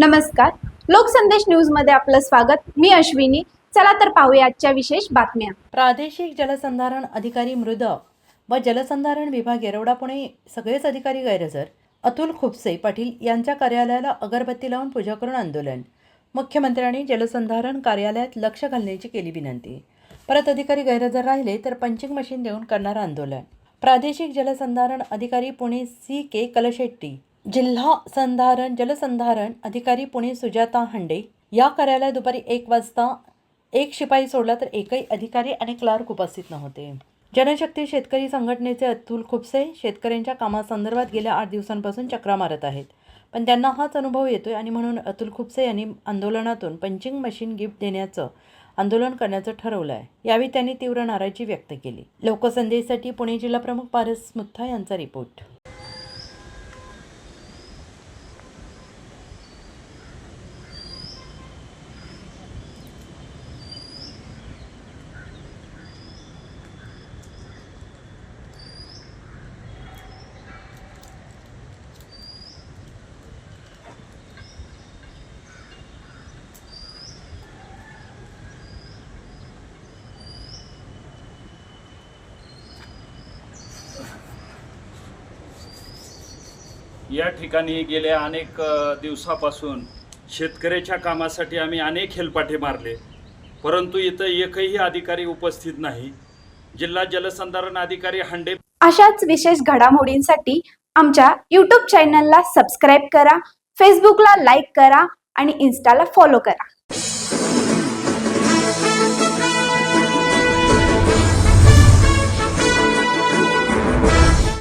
नमस्कार. लोकसंदेश न्यूजमध्ये आपलं स्वागत. मी अश्विनी. चला तर पाहूया आजच्या विशेष बातम्या. प्रादेशिक जलसंधारण अधिकारी मृद व जलसंधारण विभाग येरवडा पुणे सगळेच अधिकारी गैरहजर. अतुल खुपसे पाटील यांच्या कार्यालयाला अगरबत्ती लावून पूजा करून आंदोलन. मुख्यमंत्र्यांनी जलसंधारण कार्यालयात लक्ष घालण्याची केली विनंती. परत अधिकारी गैरहजर राहिले तर पंचिंग मशीन देऊन करणार आंदोलन. प्रादेशिक जलसंधारण अधिकारी पुणे सी के कलशेट्टी जिल्हा संधारण जलसंधारण अधिकारी पुणे सुजाता हंडे या कार्यालयात दुपारी एक वाजता एक शिपाई सोडला तर एकही अधिकारी आणि क्लार्क उपस्थित नव्हते. जनशक्ती शेतकरी संघटनेचे अतुल खुपसे शेतकऱ्यांच्या कामासंदर्भात गेल्या आठ दिवसांपासून चक्रा मारत आहेत. पण त्यांना हाच अनुभव येतोय आणि म्हणून अतुल खुपसे यांनी आंदोलनातून पंचिंग मशीन गिफ्ट देण्याचं आंदोलन करण्याचं ठरवलं आहे यावेळी त्यांनी तीव्र नाराजी व्यक्त केली. लोकसंदेशसाठी पुणे जिल्हा प्रमुख पारस मुथा यांचा रिपोर्ट. या ठिकाणी गेल्या अनेक दिवसापासून शेतकऱ्याच्या कामासाठी आम्ही अनेक हेलपाटे मारले. परंतु इथं एकही अधिकारी उपस्थित नाही. जिल्हा जलसंधारण अधिकारी हंडे अशाच विशेष घडामोडींसाठी आमच्या यूट्यूब चॅनलला सबस्क्राईब करा फेसबुकला लाईक करा आणि इन्स्टाला फॉलो करा.